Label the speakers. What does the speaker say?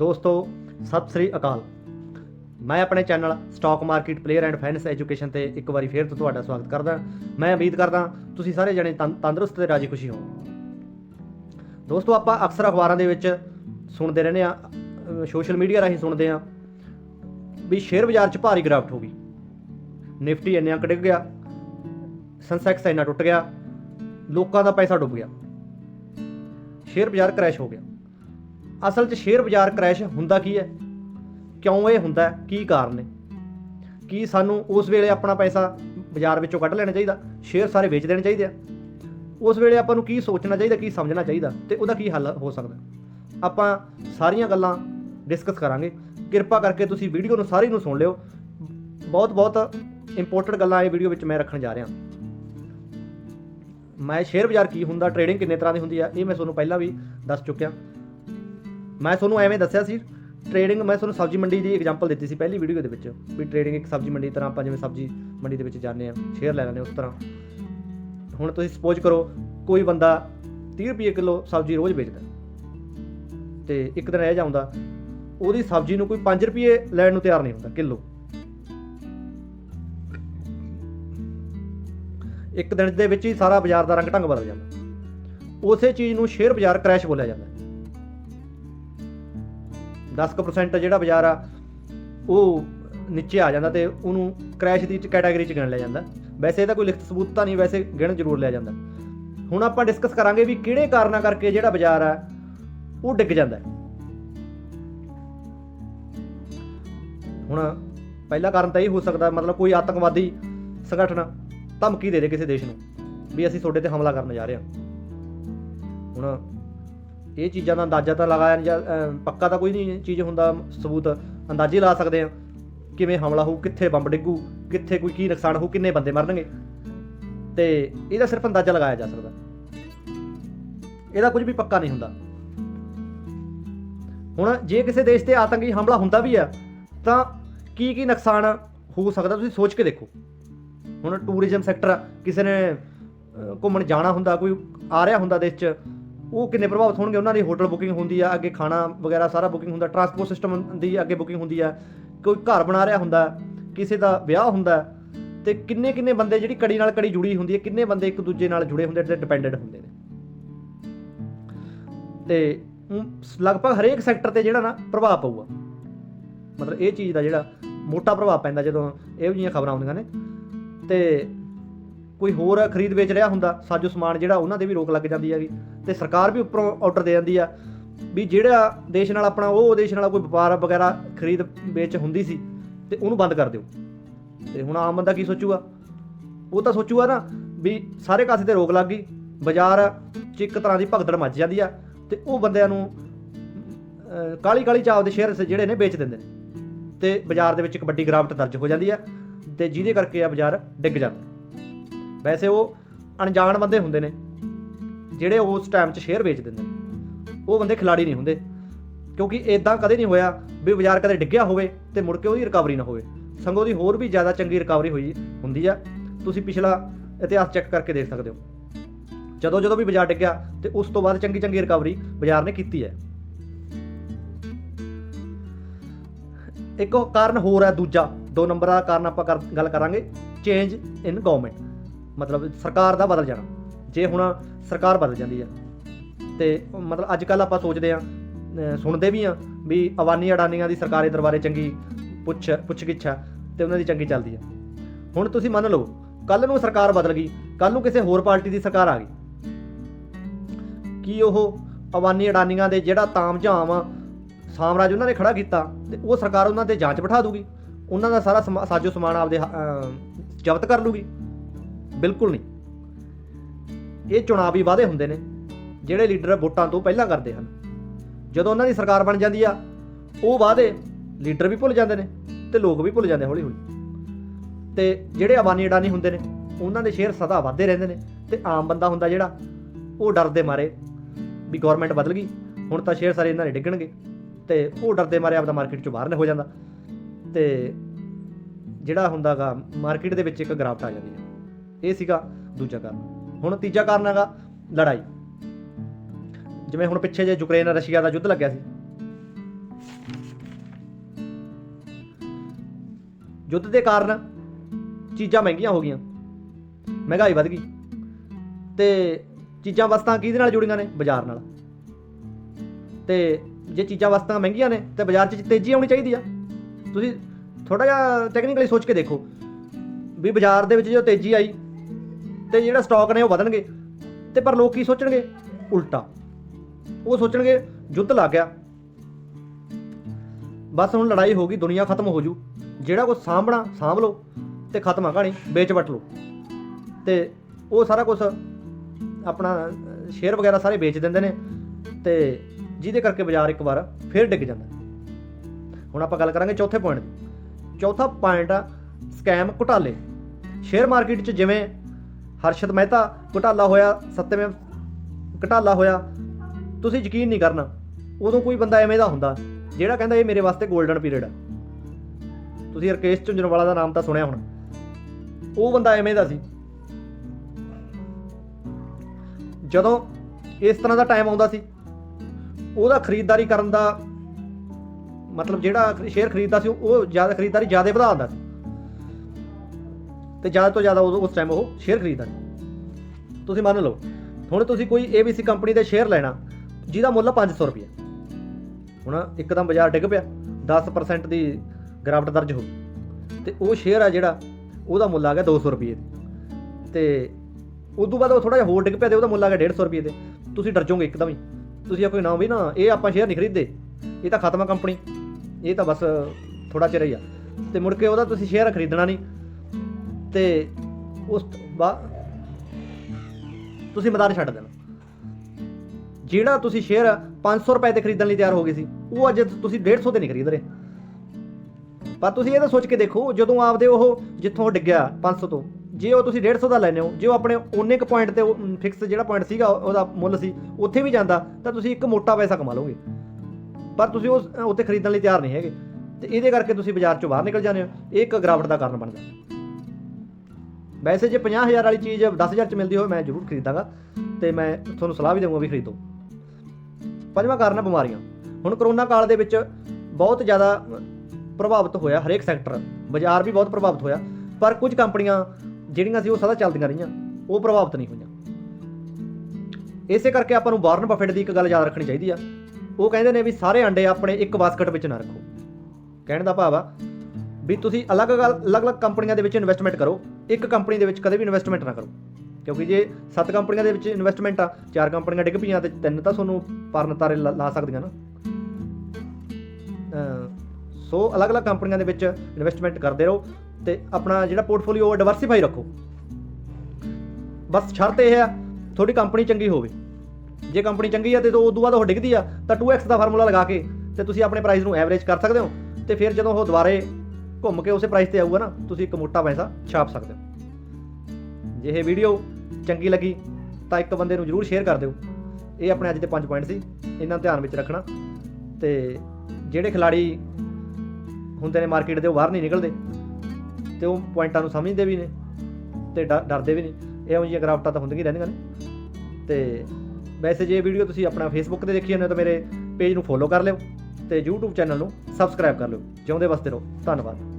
Speaker 1: ਦੋਸਤੋ, ਸਤਿ ਸ੍ਰੀ ਅਕਾਲ। ਮੈਂ ਆਪਣੇ channel stock market player and finance education ਤੇ ਇੱਕ ਵਾਰੀ ਫੇਰ ਤੋਂ ਤੁਹਾਡਾ ਸਵਾਗਤ ਕਰਦਾ ਮੈਂ ਉਮੀਦ ਕਰਦਾ ਤੁਸੀਂ ਸਾਰੇ ਜਣੇ ਤੰ- ਤੰਦਰੁਸਤ ਤੇ ਰਾਜੀ ਖੁਸ਼ੀ ਹੋ ਦੋਸਤੋ, ਆਪਾਂ ਅਕਸਰ ਅਖਬਾਰਾਂ ਦੇ ਵਿੱਚ ਸੁਣਦੇ ਰਹਿੰਦੇ ਆ ਸੋਸ਼ਲ ਮੀਡੀਆ ਰਾਹੀਂ ਸੁਣਦੇ ਆ ਵੀ ਸ਼ੇਅਰ ਬਾਜ਼ਾਰ 'ਚ ਭਾਰੀ ਗਿਰਾਵਟ ਹੋ ਗਈ। ਨਿਫਟੀ ਇੰਨਾ ਕੁ ਡਿੱਗ ਗਿਆ ਸੈਂਸੈਕਸ ਇੰਨਾ ਟੁੱਟ ਗਿਆ, ਲੋਕਾਂ ਦਾ ਪੈਸਾ ਡੁੱਬ ਗਿਆ। ਸ਼ੇਅਰ ਬਾਜ਼ਾਰ ਕ੍ਰੈਸ਼ ਹੋ ਗਿਆ। ਅਸਲ 'ਚ ਸ਼ੇਅਰ ਬਾਜ਼ਾਰ ਕ੍ਰੈਸ਼ ਹੁੰਦਾ ਕੀ ਹੈ? ਕਿਉਂ ਇਹ ਹੁੰਦਾ ਹੈ? ਕੀ ਕਾਰਨ ਨੇ? ਕੀ ਸਾਨੂੰ ਉਸ ਵੇਲੇ ਆਪਣਾ ਪੈਸਾ ਬਾਜ਼ਾਰ ਵਿੱਚੋਂ ਕੱਢ ਲੈਣਾ ਚਾਹੀਦਾ? ਸ਼ੇਅਰ ਸਾਰੇ ਵੇਚ ਦੇਣੇ ਚਾਹੀਦੇ ਆ? ਉਸ ਵੇਲੇ ਆਪਾਂ ਨੂੰ ਕੀ ਸੋਚਣਾ ਚਾਹੀਦਾ, ਕੀ ਸਮਝਣਾ ਚਾਹੀਦਾ ਤੇ ਉਹਦਾ ਕੀ ਹੱਲ ਹੋ ਸਕਦਾ? ਆਪਾਂ ਸਾਰੀਆਂ ਗੱਲਾਂ ਡਿਸਕਸ ਕਰਾਂਗੇ। ਕਿਰਪਾ ਕਰਕੇ ਤੁਸੀਂ ਵੀਡੀਓ ਨੂੰ ਸਾਰੀ ਨੂੰ ਸੁਣ ਲਿਓ। ਬਹੁਤ ਬਹੁਤ ਇੰਪੋਰਟੈਂਟ ਗੱਲਾਂ ਇਹ ਵੀਡੀਓ ਵਿੱਚ ਮੈਂ ਰੱਖਣ ਜਾ ਰਿਹਾ। ਮੈਂ ਸ਼ੇਅਰ ਬਾਜ਼ਾਰ ਕੀ ਹੁੰਦਾ ਟ੍ਰੇਡਿੰਗ ਕਿੰਨੇ ਤਰ੍ਹਾਂ ਦੀ ਹੁੰਦੀ ਆ, ਇਹ ਮੈਂ ਤੁਹਾਨੂੰ ਪਹਿਲਾਂ ਵੀ ਦੱਸ ਚੁੱਕਿਆ। ਮੈਂ ਤੁਹਾਨੂੰ ਐਵੇਂ ਦੱਸਿਆ ਸੀ ਟ੍ਰੇਡਿੰਗ ਮੈਂ ਤੁਹਾਨੂੰ ਸਬਜ਼ੀ ਮੰਡੀ ਦੀ ਐਗਜ਼ਾਮਪਲ ਦਿੱਤੀ ਸੀ ਪਹਿਲੀ ਵੀਡੀਓ ਦੇ ਵਿੱਚ, ਵੀ ਟ੍ਰੇਡਿੰਗ ਇੱਕ ਸਬਜ਼ੀ ਮੰਡੀ ਦੀ ਤਰ੍ਹਾਂ ਆਪਾਂ ਜਿਵੇਂ ਸਬਜ਼ੀ ਮੰਡੀ ਦੇ ਵਿੱਚ ਜਾਂਦੇ ਆ ਸ਼ੇਅਰ ਲੈ ਲੈਂਦੇ ਉਸ ਤਰ੍ਹਾਂ। ਹੁਣ ਤੁਸੀਂ ਸਪੋਜ਼ ਕਰੋ, ਕੋਈ ਬੰਦਾ 30 ਰੁਪਏ ਕਿਲੋ ਸਬਜ਼ੀ ਰੋਜ਼ ਵੇਚਦਾ ਤੇ ਇੱਕ ਦਿਨ ਇਹ ਜਾਂਦਾ ਉਹਦੀ ਸਬਜ਼ੀ ਨੂੰ ਕੋਈ 5 ਰੁਪਏ ਲੈਣ ਨੂੰ ਤਿਆਰ ਨਹੀਂ ਹੁੰਦਾ, ਕਿਲੋ। ਇੱਕ ਦਿਨ ਦੇ ਵਿੱਚ ਹੀ ਸਾਰਾ ਬਾਜ਼ਾਰ ਦਾ ਰੰਗ ਢੰਗ ਬਦਲ ਜਾਂਦਾ। ਉਸੇ ਚੀਜ਼ ਨੂੰ ਸ਼ੇਅਰ ਬਾਜ਼ਾਰ ਕ੍ਰੈਸ਼ ਬੋਲਿਆ ਜਾਂਦਾ। 10% ਜਿਹੜਾ ਬਾਜ਼ਾਰ ਆ, ਉਹ ਨੀਚੇ ਆ ਜਾਂਦਾ ਤੇ ਉਹਨੂੰ ਕ੍ਰੈਸ਼ ਦੀ ਕੈਟਾਗਰੀ ਚ ਗਿਣ ਲਿਆ ਜਾਂਦਾ। ਵੈਸੇ ਇਹਦਾ ਕੋਈ ਲਿਖਤ ਸਬੂਤ ਤਾਂ ਨਹੀਂ, ਵੈਸੇ ਗਿਣ ਜ਼ਰੂਰ ਲਿਆ ਜਾਂਦਾ। ਹੁਣ ਆਪਾਂ ਡਿਸਕਸ ਕਰਾਂਗੇ ਵੀ ਕਿਹੜੇ ਕਾਰਨਾਂ ਕਰਕੇ ਜਿਹੜਾ ਬਾਜ਼ਾਰ ਆ, ਉਹ ਡਿੱਗ ਜਾਂਦਾ ਹੁਣ ਪਹਿਲਾ ਕਾਰਨ ਤਾਂ ਇਹ ਹੋ ਸਕਦਾ, ਮਤਲਬ ਕੋਈ ਆਤੰਕਵਾਦੀ ਸੰਗਠਨ ਧਮਕੀ ਦੇ ਦੇ ਕਿਸੇ ਦੇਸ਼ ਨੂੰ ਵੀ ਅਸੀਂ ਤੁਹਾਡੇ ਤੇ ਹਮਲਾ ਕਰਨ ਜਾ ਰਹੇ ਹਾਂ। ਹੁਣ ਇਹ ਚੀਜ਼ਾਂ ਦਾ ਅੰਦਾਜ਼ਾ ਤਾਂ ਲਗਾਇਆ ਨਹੀਂ ਜਾ ਅਹ ਪੱਕਾ ਤਾਂ ਕੋਈ ਨਹੀਂ ਚੀਜ਼ ਹੁੰਦਾ ਸਬੂਤ ਅੰਦਾਜ਼ੇ ਲਾ ਸਕਦੇ ਆ ਕਿਵੇਂ ਹਮਲਾ ਹੋਊ ਕਿੱਥੇ ਬੰਬ ਡਿੱਗੂ ਕਿੱਥੇ ਕੋਈ ਕੀ ਨੁਕਸਾਨ ਹੋਊ ਕਿੰਨੇ ਬੰਦੇ ਮਰਨਗੇ। ਤੇ ਇਹਦਾ ਸਿਰਫ ਅੰਦਾਜ਼ਾ ਲਗਾਇਆ ਜਾ ਸਕਦਾ। ਇਹਦਾ ਕੁਝ ਵੀ ਪੱਕਾ ਨਹੀਂ ਹੁੰਦਾ। ਹੁਣ ਜੇ ਕਿਸੇ ਦੇਸ਼ ਤੇ ਆਤੰਕੀ ਹਮਲਾ ਹੁੰਦਾ ਵੀ ਆ ਤਾਂ ਕੀ ਕੀ ਨੁਕਸਾਨ ਹੋ ਸਕਦਾ ਤੁਸੀਂ ਸੋਚ ਕੇ ਦੇਖੋ। ਹੁਣ ਟੂਰਿਜ਼ਮ ਸੈਕਟਰ ਕਿਸੇ ਨੇ ਅਹ, ਘੁੰਮਣ ਜਾਣਾ ਹੁੰਦਾ ਕੋਈ ਆ ਰਿਹਾ ਹੁੰਦਾ ਦੇਸ਼ 'ਚ ਉਹ ਕਿੰਨੇ ਪ੍ਰਭਾਵਿਤ ਹੋਣਗੇ? ਉਹਨਾਂ ਦੀ ਹੋਟਲ ਬੁਕਿੰਗ ਹੁੰਦੀ ਆ, ਅੱਗੇ ਖਾਣਾ ਵਗੈਰਾ ਸਾਰਾ ਬੁਕਿੰਗ ਹੁੰਦਾ ਟਰਾਂਸਪੋਰਟ ਸਿਸਟਮ ਦੀ ਅੱਗੇ ਬੁਕਿੰਗ ਹੁੰਦੀ ਆ। ਕੋਈ ਘਰ ਬਣਾ ਰਿਹਾ ਹੁੰਦਾ, ਕਿਸੇ ਦਾ ਵਿਆਹ ਹੁੰਦਾ, ਤੇ ਕਿੰਨੇ ਕਿੰਨੇ ਬੰਦੇ ਜਿਹੜੀ ਕੜੀ ਨਾਲ ਕੜੀ ਜੁੜੀ ਹੁੰਦੀ ਹੈ, ਕਿੰਨੇ ਬੰਦੇ ਇੱਕ ਦੂਜੇ ਨਾਲ ਜੁੜੇ ਹੁੰਦੇ ਤੇ ਡਿਪੈਂਡੈਂਟ ਹੁੰਦੇ ਨੇ। ਤੇ ਲਗਭਗ ਹਰੇਕ ਸੈਕਟਰ ਤੇ ਜਿਹੜਾ ਨਾ ਪ੍ਰਭਾਵ ਪਊਗਾ। ਮਤਲਬ ਇਹ ਚੀਜ਼ ਦਾ ਜਿਹੜਾ ਮੋਟਾ ਪ੍ਰਭਾਵ ਪੈਂਦਾ ਜਦੋਂ ਇਹੋ ਜਿਹੀਆਂ ਖਬਰਾਂ ਆਉਂਦੀਆਂ ਨੇ। ਤੇ ਕੋਈ ਹੋਰ ਖਰੀਦ ਵੇਚ ਰਿਹਾ ਹੁੰਦਾ ਸਾਜੋ ਸਮਾਨ ਜਿਹੜਾ ਉਹਨਾਂ ਤੇ ਵੀ ਰੋਕ ਲੱਗ ਜਾਂਦੀ ਹੈਗੀ। ਤੇ ਸਰਕਾਰ ਵੀ ਉੱਪਰੋਂ ਆਰਡਰ ਦੇ ਜਾਂਦੀ ਆ ਵੀ ਜਿਹੜਾ ਦੇਸ਼ ਨਾਲ ਆਪਣਾ ਉਹ ਦੇਸ਼ ਨਾਲ ਕੋਈ ਵਪਾਰ ਵਗੈਰਾ ਖਰੀਦ ਵੇਚ ਹੁੰਦੀ ਸੀ ਤੇ ਉਹਨੂੰ ਬੰਦ ਕਰ ਦਿਓ। ਤੇ ਹੁਣ ਆਮ ਬੰਦਾ ਕੀ ਸੋਚੂਗਾ? ਉਹ ਤਾਂ ਸੋਚੂਗਾ ਨਾ ਵੀ ਸਾਰੇ ਕਾਸੇ ਤੇ ਰੋਕ ਲੱਗ ਗਈ ਬਾਜ਼ਾਰ 'ਚ ਇੱਕ ਤਰ੍ਹਾਂ ਦੀ ਭਗਦੜ ਮੱਚ ਜਾਂਦੀ ਆ ਤੇ ਉਹ ਬੰਦਿਆਂ ਨੂੰ ਕਾਲੀ ਕਾਲੀ ਚਾਵ ਦੇ ਸ਼ੇਅਰ ਜਿਹੜੇ ਨੇ ਵੇਚ ਦਿੰਦੇ ਨੇ। ਤੇ ਬਾਜ਼ਾਰ ਦੇ ਵਿੱਚ ਇੱਕ ਵੱਡੀ ਗਿਰਾਵਟ ਦਰਜ ਹੋ ਜਾਂਦੀ ਆ ਤੇ ਜਿਹਦੇ ਕਰਕੇ ਆ ਬਾਜ਼ਾਰ ਡਿੱਗ ਜਾਂਦਾ। ਵੈਸੇ ਉਹ ਅਣਜਾਣ ਬੰਦੇ ਹੁੰਦੇ ਨੇ, ਜਿਹੜੇ ਉਸ ਟਾਈਮ 'ਚ ਸ਼ੇਅਰ ਵੇਚ ਦਿੰਦੇ ਨੇ। ਉਹ ਬੰਦੇ ਖਿਲਾੜੀ ਨਹੀਂ ਹੁੰਦੇ, ਕਿਉਂਕਿ ਇਦਾਂ ਕਦੇ ਨਹੀਂ ਹੋਇਆ ਵੀ ਬਾਜ਼ਾਰ ਕਦੇ ਡਿੱਗਿਆ ਹੋਵੇ ਤੇ ਮੁੜ ਕੇ ਉਹਦੀ ਰਿਕਵਰੀ ਨਾ ਹੋਵੇ। ਸੰਗੋ ਦੀ ਹੋਰ ਵੀ ਜ਼ਿਆਦਾ ਚੰਗੀ ਰਿਕਵਰੀ ਹੋਈ, ਹੁੰਦੀ ਆ। ਤੁਸੀਂ ਪਿਛਲਾ ਇਤਿਹਾਸ ਚੈੱਕ ਕਰਕੇ ਦੇਖ ਸਕਦੇ ਹੋ। ਜਦੋਂ ਜਦੋਂ ਵੀ ਬਾਜ਼ਾਰ ਡਿੱਗਿਆ ਤੇ ਉਸ ਤੋਂ ਬਾਅਦ ਚੰਗੀ ਚੰਗੀ ਰਿਕਵਰੀ ਬਾਜ਼ਾਰ ਨੇ ਕੀਤੀ ਹੈ। ਇੱਕ ਕਾਰਨ ਹੋਰ ਹੈ ਦੂਜਾ, ਦੋ ਨੰਬਰ ਦਾ ਕਾਰਨ ਆਪਾਂ ਕਰ- ਗੱਲ ਕਰਾਂਗੇ ਚੇਂਜ ਇਨ ਗਵਰਨਮੈਂਟ ਮਤਲਬ ਸਰਕਾਰ ਦਾ ਬਦਲ ਜਾਣਾ। ਜੇ ਹੁਣ ਸਰਕਾਰ ਬਦਲ ਜਾਂਦੀ ਹੈ ਤੇ ਮਤਲਬ ਅੱਜ ਕੱਲ ਆਪਾਂ ਸੋਚਦੇ ਆ ਸੁਣਦੇ ਵੀ ਆ ਵੀ ਅਵਾਨੀ ਅਡਾਨੀਆਂ ਦੀ ਸਰਕਾਰੀ ਦਰਬਾਰੇ ਚੰਗੀ ਪੁੱਛ ਪੁੱਛ ਗਿੱਛਾ ਤੇ ਉਹਨਾਂ ਦੀ ਚੰਗੀ ਚੱਲਦੀ ਆ। ਹੁਣ ਤੁਸੀਂ ਮੰਨ ਲਓ ਕੱਲ ਨੂੰ ਸਰਕਾਰ ਬਦਲ ਗਈ ਕੱਲ ਨੂੰ ਕਿਸੇ ਹੋਰ ਪਾਰਟੀ ਦੀ ਸਰਕਾਰ ਆ ਗਈ। ਕੀ ਉਹ ਅਵਾਨੀ ਅਡਾਨੀਆਂ ਦੇ ਜਿਹੜਾ ਤਾਮਝਾਮ ਸਾਮਰਾਜ ਉਹਨਾਂ ਨੇ ਖੜਾ ਕੀਤਾ ਤੇ ਉਹ ਸਰਕਾਰ ਉਹਨਾਂ ਤੇ ਜਾਂਚ ਬਿਠਾ ਦੂਗੀ? ਉਹਨਾਂ ਦਾ ਸਾਰਾ ਸਮਾ- ਸਾਜੋ ਸਮਾਨ ਆਪਦੇ ਅਹ, ਜ਼ਬਤ ਕਰ ਲੂਗੀ। ਬਿਲਕੁਲ ਨਹੀਂ। ਇਹ ਚੁਣਾਵੀ ਵਾਅਦੇ ਹੁੰਦੇ ਨੇ, ਜਿਹੜੇ ਲੀਡਰ ਵੋਟਾਂ ਤੋਂ ਪਹਿਲਾਂ ਕਰਦੇ ਹਨ। ਜਦੋਂ ਉਹਨਾਂ ਦੀ ਸਰਕਾਰ ਬਣ ਜਾਂਦੀ ਆ, ਉਹ ਵਾਅਦੇ ਲੀਡਰ ਵੀ ਭੁੱਲ ਜਾਂਦੇ ਨੇ ਤੇ ਲੋਕ ਵੀ ਭੁੱਲ ਜਾਂਦੇ ਹੌਲੀ ਹੌਲੀ ਤੇ ਜਿਹੜੇ ਅਬਾਨੀ ਅਡਾਨੀ ਹੁੰਦੇ ਨੇ, ਉਹਨਾਂ ਦੇ ਸ਼ੇਅਰ ਸਦਾ ਵਧਦੇ ਰਹਿੰਦੇ ਨੇ ਤੇ ਆਮ ਬੰਦਾ ਹੁੰਦਾ ਜਿਹੜਾ, ਉਹ ਡਰਦੇ ਮਾਰੇ ਵੀ ਗਵਰਨਮੈਂਟ ਬਦਲ ਗਈ, ਹੁਣ ਤਾਂ ਸ਼ੇਅਰ ਸਾਰੇ ਇਹਨਾਂ ਦੇ ਡਿੱਗਣਗੇ ਤੇ ਉਹ ਡਰਦੇ ਮਾਰੇ ਆਪਦਾ ਮਾਰਕੀਟ ਚੋਂ ਬਾਹਰ ਹੋ ਜਾਂਦਾ ਤੇ ਜਿਹੜਾ ਹੁੰਦਾਗਾ ਮਾਰਕੀਟ ਦੇ ਵਿੱਚ ਇੱਕ ਗਰਾਫਟ ਆ ਜਾਂਦੀ ਹੈ। ਇਹ ਸੀਗਾ ਦੂਜਾ ਕਾਰਨ। ਹੁਣ ਤੀਜਾ ਕਾਰਨ ਹੈਗਾ ਲੜਾਈ। ਜਿਵੇਂ ਹੁਣ ਪਿੱਛੇ ਜੇ ਯੂਕਰੇਨ ਰਸ਼ੀਆ ਦਾ ਯੁੱਧ ਲੱਗਿਆ ਸੀ। ਯੁੱਧ ਦੇ ਕਾਰਨ ਚੀਜ਼ਾਂ ਮਹਿੰਗੀਆਂ ਹੋ ਗਈਆਂ। ਮਹਿੰਗਾਈ ਵੱਧ ਗਈ। ਤੇ ਚੀਜ਼ਾਂ ਵਸਤਾਂ ਕਿਹਦੇ ਨਾਲ ਜੁੜੀਆਂ ਨੇ? ਬਾਜ਼ਾਰ ਨਾਲ। ਤੇ ਜੇ ਚੀਜ਼ਾਂ ਵਸਤਾਂ ਮਹਿੰਗੀਆਂ ਨੇ, ਤੇ ਬਾਜ਼ਾਰ 'ਚ ਤੇਜ਼ੀ ਆਉਣੀ ਚਾਹੀਦੀ ਆ। ਤੁਸੀਂ ਥੋੜਾ ਜਿਹਾ ਟੈਕਨੀਕਲੀ ਸੋਚ ਕੇ ਦੇਖੋ। ਵੀ ਬਾਜ਼ਾਰ ਦੇ ਵਿੱਚ ਜੋ ਤੇਜ਼ੀ ਆਈ ਤੇ ਜਿਹੜਾ ਸਟਾਕ ਨੇ ਉਹ ਵਧਣਗੇ। ਤੇ ਪਰ ਲੋਕ ਕੀ ਸੋਚਣਗੇ? ਉਲਟਾ। ਉਹ ਸੋਚਣਗੇ ਯੁੱਧ ਲੱਗ ਗਿਆ। ਬਸ ਹੁਣ ਲੜਾਈ ਹੋ ਗਈ, ਦੁਨੀਆ ਖਤਮ ਹੋ ਜੂ। ਜਿਹੜਾ ਕੁਝ ਸਾਂਭਣਾ, ਸਾਂਭ ਲਓ ਤੇ ਖਤਮ ਆ ਕਹਾਣੀ, ਵੇਚ ਵਟ ਲਓ। ਤੇ ਉਹ ਸਾਰਾ ਕੁਝ ਆਪਣਾ ਸ਼ੇਅਰ ਵਗੈਰਾ ਸਾਰੇ ਵੇਚ ਦਿੰਦੇ ਨੇ। ਤੇ ਜਿਹਦੇ ਕਰਕੇ ਬਾਜ਼ਾਰ ਇੱਕ ਵਾਰ ਫੇਰ ਡਿੱਗ ਜਾਂਦਾ। ਹੁਣ ਆਪਾਂ ਗੱਲ ਕਰਾਂਗੇ ਚੌਥੇ ਪੁਆਇੰਟ ਦੀ। ਚੌਥਾ ਪੁਆਇੰਟ ਆ ਸਕੈਮ ਘੁਟਾਲੇ। ਸ਼ੇਅਰ ਮਾਰਕੀਟ 'ਚ ਜਿਵੇਂ ਹਰਸ਼ਦ ਮਹਿਤਾ, ਘੁਟਾਲਾ ਹੋਇਆ, ਸੱਤਵੇਂ ਘੁਟਾਲਾ ਹੋਇਆ। ਤੁਸੀਂ ਯਕੀਨ ਨਹੀਂ ਕਰਨਾ, ਉਦੋਂ ਕੋਈ ਬੰਦਾ ਐਵੇਂ ਦਾ ਹੁੰਦਾ, ਜਿਹੜਾ ਕਹਿੰਦਾ ਇਹ ਮੇਰੇ ਵਾਸਤੇ 골ਡਨ ਪੀਰੀਅਡ ਆ। ਤੁਸੀਂ ਰਕੇਸ਼ ਝੁੰਝਣਵਾਲਾ ਦਾ ਨਾਮ ਤਾਂ ਸੁਣਿਆ ਹੋਣਾ। ਉਹ ਬੰਦਾ ਐਵੇਂ ਦਾ ਸੀ। ਜਦੋਂ ਇਸ ਤਰ੍ਹਾਂ ਦਾ ਟਾਈਮ ਆਉਂਦਾ ਸੀ, ਉਹਦਾ ਖਰੀਦਦਾਰੀ ਕਰਨ ਦਾ ਮਤਲਬ ਜਿਹੜਾ ਸ਼ੇਅਰ ਖਰੀਦਦਾ ਸੀ, ਉਹ ਜ਼ਿਆਦਾ ਖਰੀਦਦਾਰੀ ਜ਼ਿਆਦਾ ਵਧਾ ਦਿੰਦਾ ਸੀ। ਤੇ ਜ਼ਿਆਦਾ ਤੋਂ ਜ਼ਿਆਦਾ ਉਦੋਂ ਉਸ ਟਾਈਮ ਉਹ ਸ਼ੇਅਰ ਖਰੀਦਦਾ ਤੁਸੀਂ ਮੰਨ ਲਓ, ਹੁਣ ਤੁਸੀਂ ਕੋਈ ABC ਕੰਪਨੀ ਦੇ ਸ਼ੇਅਰ ਲੈਣਾ, ਜਿਹਦਾ ਮੁੱਲ 500 ਰੁਪਏ ਹੁਣ ਇੱਕਦਮ ਬਾਜ਼ਾਰ ਡਿੱਗ ਪਿਆ 10% ਦੀ ਗਿਰਾਵਟ ਦਰਜ ਹੋ ਗਈ। ਤੇ ਉਹ ਸ਼ੇਅਰ ਆ ਜਿਹੜਾ, ਉਹਦਾ ਮੁੱਲ ਆ ਗਿਆ 200 ਰੁਪਏ ਤੇ ਤੋਂ ਬਾਅਦ ਉਹ ਥੋੜਾ ਜਿਹਾ ਹੋਰ ਡਿੱਗ ਪਿਆ ਤੇ ਉਹਦਾ ਮੁੱਲ ਆ ਗਿਆ 150 ਰੁਪਏ ਤੇ ਤੁਸੀਂ ਡਰ ਜਾਓਗੇ ਇੱਕਦਮ ਹੀ। ਤੁਸੀਂ ਕੋਈ ਨਾ ਵੀ ਨਾ, ਇਹ ਆਪਾਂ ਸ਼ੇਅਰ ਨਹੀਂ ਖਰੀਦਦੇ। ਇਹ ਤਾਂ ਖਤਮ ਆ ਕੰਪਨੀ ਇਹ ਤਾਂ ਬਸ ਥੋੜਾ ਚਿਰ ਹੀ ਆ। ਤੇ ਮੁੜ ਕੇ ਉਹਦਾ ਤੁਸੀਂ ਸ਼ੇਅਰ ਖਰੀਦਣਾ ਨਹੀਂ। ਤੇ ਉਸ ਬਾਅਦ ਤੁਸੀਂ ਮੈਦਾਨ ਛੱਡ ਦੇਣਾ। ਜਿਹੜਾ ਤੁਸੀਂ ਸ਼ੇਅਰ 500 ਰੁਪਏ ਤੇ ਖਰੀਦਣ ਲਈ ਤਿਆਰ ਹੋ ਗਏ ਸੀ, ਉਹ ਅੱਜ ਤੁਸੀਂ 150 ਤੇ ਨਹੀਂ ਖਰੀਦ ਰਹੇ ਪਰ ਤੁਸੀਂ ਇਹ ਤਾਂ ਸੋਚ ਕੇ ਦੇਖੋ, ਜਦੋਂ ਆਪਦੇ ਉਹ ਜਿੱਥੋਂ ਉਹ ਡਿੱਗਿਆ 500 ਤੋਂ, ਜੇ ਉਹ ਤੁਸੀਂ 150 ਦਾ ਲੈਨੇ ਹੋ ਜੇ ਉਹ ਆਪਣੇ ਉਹਨੇ ਕ ਪੁਆਇੰਟ ਤੇ ਫਿਕਸ ਜਿਹੜਾ ਪੁਆਇੰਟ ਸੀਗਾ ਉਹਦਾ ਮੁੱਲ ਸੀ, ਉੱਥੇ ਵੀ ਜਾਂਦਾ, ਤਾਂ ਤੁਸੀਂ ਇੱਕ ਮੋਟਾ ਪੈਸਾ ਕਮਾ ਲਓਗੇ। ਪਰ ਤੁਸੀਂ ਉਸ ਉੱਥੇ ਖਰੀਦਣ ਲਈ ਤਿਆਰ ਨਹੀਂ ਹੈਗੇ। ਤੇ ਇਹਦੇ ਕਰਕੇ ਤੁਸੀਂ ਬਾਜ਼ਾਰ ਚੋਂ ਬਾਹਰ ਨਿਕਲ ਜਾਂਦੇ ਹੋ। ਇਹ ਇੱਕ ਗਿਰਾਵਟ ਦਾ ਕਾਰਨ ਬਣਦਾ ਵੈਸੇ ਜੇ 50000 ਵਾਲੀ ਚੀਜ਼ 10000 ਚ ਮਿਲਦੀ ਹੋਵੇ, ਮੈਂ ਜ਼ਰੂਰ ਖਰੀਦਾਂਗਾ ਤੇ ਮੈਂ ਤੁਹਾਨੂੰ ਸਲਾਹ ਵੀ ਦੇਵਾਂਗਾ ਵੀ ਖਰੀਦੋ। ਪੰਜਵਾਂ ਕਾਰਨ ਹੈ ਬਿਮਾਰੀਆਂ। ਹੁਣ ਕਰੋਨਾ ਕਾਲ ਦੇ ਵਿੱਚ ਬਹੁਤ ਜ਼ਿਆਦਾ ਪ੍ਰਭਾਵਿਤ ਹੋਇਆ ਹਰੇਕ ਸੈਕਟਰ। ਬਾਜ਼ਾਰ ਵੀ ਬਹੁਤ ਪ੍ਰਭਾਵਿਤ ਹੋਇਆ, ਪਰ ਕੁਝ ਕੰਪਨੀਆਂ ਜਿਹੜੀਆਂ ਸੀ ਉਹ ਸਦਾ ਚੱਲਦੀਆਂ ਰਹੀਆਂ, ਉਹ ਪ੍ਰਭਾਵਿਤ ਨਹੀਂ ਹੋਈਆਂ। ਇਸੇ ਕਰਕੇ ਆਪਾਂ ਨੂੰ ਵਾਰਨ ਬਫੇਟ ਦੀ ਇੱਕ ਗੱਲ ਯਾਦ ਰੱਖਣੀ ਚਾਹੀਦੀ ਆ। ਉਹ ਕਹਿੰਦੇ ਨੇ ਵੀ ਸਾਰੇ ਅੰਡੇ ਆਪਣੇ ਇੱਕ ਬਾਸਕਟ ਵਿੱਚ ਨਾ ਰੱਖੋ। ਕਹਿਣ ਦਾ ਭਾਵ ਆ ਵੀ ਤੁਸੀਂ ਅਲੱਗ-ਅਲੱਗ ਅਲੱਗ-ਅਲੱਗ ਕੰਪਨੀਆਂ ਦੇ ਵਿੱਚ ਇਨਵੈਸਟਮੈਂਟ ਕਰੋ। ਇੱਕ ਕੰਪਨੀ ਦੇ ਵਿੱਚ ਕਦੇ ਵੀ ਇਨਵੈਸਟਮੈਂਟ ਨਾ ਕਰੋ। ਕਿਉਂਕਿ ਜੇ ਸੱਤ ਕੰਪਨੀਆਂ ਦੇ ਵਿੱਚ ਇਨਵੈਸਟਮੈਂਟ ਆ, ਚਾਰ ਕੰਪਨੀਆਂ ਡਿੱਗ ਪਈਆਂ ਤੇ ਤਿੰਨ ਤਾਂ ਤੁਹਾਨੂੰ ਪਰਨ ਤਾਰੇ ਲਾ ਲਾ ਸਕਦੀਆਂ ਨਾ। ਸੋ ਅਲੱਗ-ਅਲੱਗ ਕੰਪਨੀਆਂ ਦੇ ਵਿੱਚ ਇਨਵੈਸਟਮੈਂਟ ਕਰਦੇ ਰਹੋ ਤੇ ਆਪਣਾ ਜਿਹੜਾ ਪੋਰਟਫੋਲੀਓ ਉਹ ਰੱਖੋ। ਬਸ ਸ਼ਰਤ ਇਹ ਆ, ਤੁਹਾਡੀ ਕੰਪਨੀ ਚੰਗੀ ਹੋਵੇ। ਜੇ ਕੰਪਨੀ ਚੰਗੀ ਆ ਤੇ ਤੋਂ ਉਦੋਂ ਬਾਅਦ ਉਹ ਡਿੱਗਦੀ ਆ, ਤਾਂ 2x ਦਾ ਫਾਰਮੂਲਾ ਲਗਾ ਕੇ ਤੇ ਤੁਸੀਂ ਆਪਣੇ ਪ੍ਰਾਈਸ ਨੂੰ ਐਵਰੇਜ ਕਰ ਸਕਦੇ ਹੋ। ਤੇ ਫਿਰ ਜਦੋਂ ਉਹ ਦੁਬਾਰੇ ਘੁੰਮ ਕੇ ਉਸੇ ਪ੍ਰਾਈਸ ਤੇ ਆਊਗਾ ਨਾ, ਤੁਸੀਂ ਇੱਕ ਮੋਟਾ ਪੈਸਾ ਛਾਪ ਸਕਦੇ ਹੋ। ਜੇ ਇਹ ਵੀਡੀਓ ਚੰਗੀ ਲੱਗੀ, ਤਾਂ ਇੱਕ ਬੰਦੇ ਨੂੰ ਜਰੂਰ ਸ਼ੇਅਰ ਕਰ ਦਿਓ। ਇਹ ਆਪਣੇ ਅੱਜ ਦੇ 5 ਪੁਆਇੰਟ ਸੀ, ਇਹਨਾਂ ਧਿਆਨ ਵਿੱਚ ਰੱਖਣਾ। ਤੇ ਜਿਹੜੇ ਖਿਲਾੜੀ ਹੁੰਦੇ ਨੇ ਮਾਰਕੀਟ ਦੇ, ਉਹ ਬਾਹਰ ਨਹੀਂ ਨਿਕਲਦੇ। ਤੇ ਉਹ ਪੁਆਇੰਟਾਂ ਨੂੰ ਸਮਝਦੇ ਵੀ ਨੇ, ਤੇ ਡਰ- ਡਰਦੇ ਵੀ ਨਹੀਂ ਇਹੋ ਜਿਹੀਆਂ ਗਰਾਫਟਾਂ ਤਾਂ ਹੁੰਦੀਆਂ ਹੀ ਰਹਿੰਦੀਆਂ ਨੇ। ਤੇ ਵੈਸੇ ਜੇ ਵੀਡੀਓ ਤੁਸੀਂ ਆਪਣਾ ਫੇਸਬੁੱਕ ਤੇ ਦੇਖੀ ਜਾਂਦੇ ਹੋ, ਤਾਂ ਮੇਰੇ ਪੇਜ ਨੂੰ ਫੋਲੋ ਕਰ ਲਿਓ। ਤੇ YouTube ਚੈਨਲ ਨੂੰ ਸਬਸਕ੍ਰਾਈਬ ਕਰ ਲਿਓ। ਜਿਉਂਦੇ ਵਸਦੇ ਰਹੋ। ਧੰਨਵਾਦ।